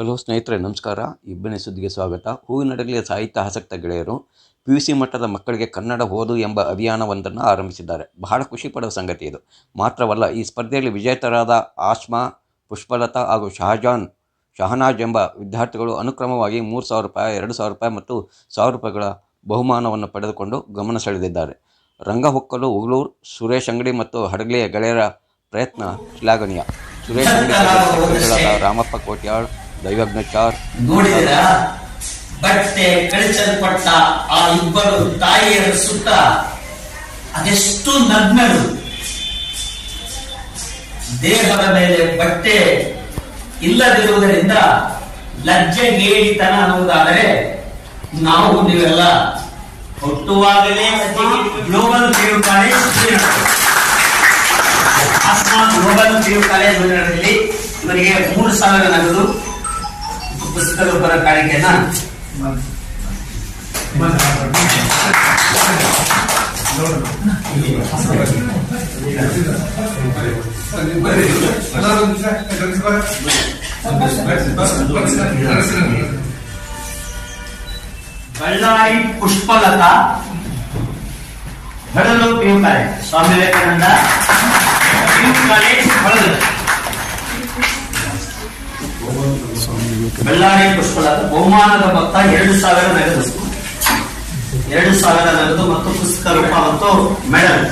Hello ಸ್ನೇಹಿತರೆ, ನಮಸ್ಕಾರ. ಇಬ್ಬನೇ ಸುದ್ದಿಗೆ ಸ್ವಾಗತ. ಹೂವಿನಡಗಲಿಯ ಸಾಹಿತ್ಯ ಆಸಕ್ತ ಗೆಳೆಯರು ಪಿ ಯು ಸಿ ಮಟ್ಟದ ಮಕ್ಕಳಿಗೆ ಕನ್ನಡ ಓದು ಎಂಬ ಅಭಿಯಾನವೊಂದನ್ನು ಆರಂಭಿಸಿದ್ದಾರೆ. ಬಹಳ ಖುಷಿ ಪಡುವ ಸಂಗತಿ ಇದು. ಮಾತ್ರವಲ್ಲ, ಈ ಸ್ಪರ್ಧೆಯಲ್ಲಿ ವಿಜೇತರಾದ ಆಶ್ಮಾ, ಪುಷ್ಪಲತಾ ಹಾಗೂ ಶಹಜಾನ್, ಶಹನಾಜ್ ಎಂಬ ವಿದ್ಯಾರ್ಥಿಗಳು ಅನುಕ್ರಮವಾಗಿ ಮೂರು ಸಾವಿರ ರೂಪಾಯಿ, ಎರಡು ಸಾವಿರ ರೂಪಾಯಿ ಮತ್ತು ಸಾವಿರ ರೂಪಾಯಿಗಳ ಬಹುಮಾನವನ್ನು ಪಡೆದುಕೊಂಡು ಗಮನ ಸೆಳೆದಿದ್ದಾರೆ. ರಂಗ ಹೊಕ್ಕಲು ಉಗಳೂರು ಸುರೇಶ್ ಅಂಗಡಿ ಮತ್ತು ಹಡಗಲಿಯ ಗೆಳೆಯರ ಪ್ರಯತ್ನ ಶ್ಲಾಘನೀಯ. ಸುರೇಶ್ ಅಂಗಡಿ ರಾಮಪ್ಪ ಕೋಟ್ಯಾಳ್ ದೈವಜ್ಞಚಾರ್ ನೋಡಿದ ಬಟ್ಟೆ ಕಳಚಲ್ಪಟ್ಟ ಆ ಇಬ್ಬರು ತಾಯಿಯರ ಸುತ್ತ ಅದೆಷ್ಟು ನಗ್ನರು. ದೇಹದ ಮೇಲೆ ಬಟ್ಟೆ ಇಲ್ಲದಿರುವುದರಿಂದ ಲಜ್ಜೆ ಲಜ್ಜೆಗೇಡಿತನ ಅನ್ನುವುದಾದರೆ ನಾವು ನೀವೆಲ್ಲ ಹುಟ್ಟುವಾಗಲೇ global PU college Asma global PU college ಇವರಿಗೆ ಮೂರು ಸಾವಿರ ನಗದು. ಪುಸ್ತಕದ ಪರ ಕಾಣಿಕೆಯನ್ನ Ballari Pushpalatha Holalu P U college Swami Vivekananda Ballari Pushpalatha ಬಹುಮಾನದ ಮೊತ್ತ ಎರಡು ಸಾವಿರ ನಗದು ಎರಡು ಸಾವಿರ ನಗದು ಮತ್ತು ಪುಸ್ತಕ ರೂಪ ಮತ್ತು ಮೆಡಲ್.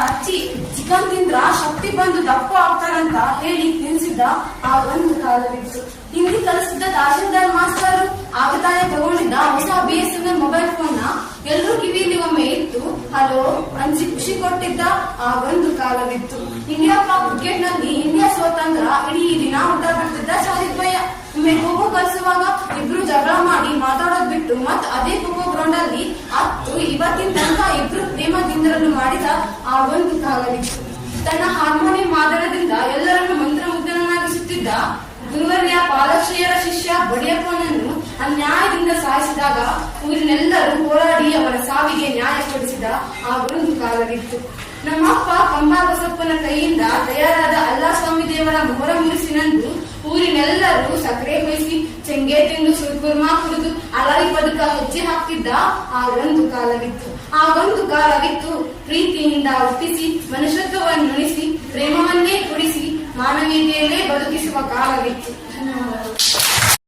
ಹಚ್ಚಿ ಚಿಕನ್ ತಿಂದ್ರ ಶಕ್ತಿ ಬಂದು ದಪ್ಪ ಆಗ್ತಾರಂತ ಹೇಳಿ ತಿನ್ಸಿದ್ದ ಆ ಒಂದು ಕಾಲವಿತ್ತು ಹಿಂದಿ ಕಲಿಸಿದ್ದ ತಹಶೀಲ್ದಾರ್ ಮಾಸ್ಟರ್ ಆಗತಾಯ ತಗೊಂಡಿದ್ದ ಹೊಸ B S N L mobile ಫೋನ್ನ ಎಲ್ಲರೂ ಕಿವಿಯಲ್ಲಿ ಒಮ್ಮೆ ಇತ್ತು ಹಲೋ ಅನ್ಸಿ ಖುಷಿ ಕೊಟ್ಟಿದ್ದ ಆ ಒಂದು ಕಾಲವಿತ್ತು ಇಂಡಿಯಾ ಪಾಕ್ ಕ್ರಿಕೆಟ್ನಲ್ಲಿ ಇಂಡಿಯಾ ಸ್ವತಂತ್ರ ಇಡೀ ದಿನ ಊಟ ಬಿಡ್ತಿದ್ದ ಶಾಹಿದ್ ಭಯ್ಯ ಒಮ್ಮೆ ಖೋಖೋ ಕಲಿಸುವಾಗ ಇಬ್ರು ಜಗಳ ಮಾಡಿ ಮಾತಾಡೋದ್ ಬಿಟ್ಟು ಮತ್ ಅದೇ ಖೋಖೋ ಗ್ರೌಂಡ್ ಅಲ್ಲಿ ಹತ್ತು ಇವತ್ತಿನ ತನಕ ಇಬ್ರು ಪ್ರೇಮದಿಂದರನ್ನು ಮಾಡಿದ ತನ್ನ ಹಾರ್ಮೋನಿಯಂ ಮಾದರದಿಂದ ಎಲ್ಲರನ್ನು ಮಂತ್ರಮುಗ್ಧನನ್ನಾಗಿಸುತ್ತಿದ್ದ ಗುರುವರ್ಯ ಪಾಲಶ್ರೀಯರ ಶಿಷ್ಯ ಬಡಿಯಪ್ಪನನ್ನು ಅನ್ಯಾಯದಿಂದ ಸಾಯಿಸಿದಾಗ ಊರಿನೆಲ್ಲರೂ ಹೋರಾಡಿ ಅವರ ಸಾವಿಗೆ ನ್ಯಾಯ ಕೊಡಿಸಿದ ಆ ಒಂದು ಕಾಲವಿತ್ತು ನಮ್ಮಪ್ಪ ಕಂಬಾ ಬಸಪ್ಪನ ಕೈಯಿಂದ ತಯಾರಾದ ಅಲ್ಲಾಸ್ವಾಮಿ ದೇವರ ಮೊಹರ ಮುರಿಸಿನಂದು ಊರಿನೆಲ್ಲರೂ ಸಕ್ಕರೆ ಹೊಯ್ಸಿ ಚೆಂಗೆ ತಿಂದು ಸುರ್ಕುರ್ಮಾ ಕುಡಿದು ಅಲರಿ ಪದಕ ಹೆಜ್ಜೆ ಹಾಕ್ತಿದ್ದ ಆ ಒಂದು ಕಾಲವಿತ್ತು. ಆ ಒಂದು ಕಾಲವಿತ್ತು ಪ್ರೀತಿಯಿಂದ ಒಪ್ಪಿಸಿ ಮನುಷ್ಯತ್ವವನ್ನು ಉಳಿಸಿ ಪ್ರೇಮವನ್ನೇ ಕುಡಿಸಿ ಮಾನವೀಯತೆಯಲ್ಲೇ ಬದುಕಿಸುವ ಕಾಲವಿತ್ತು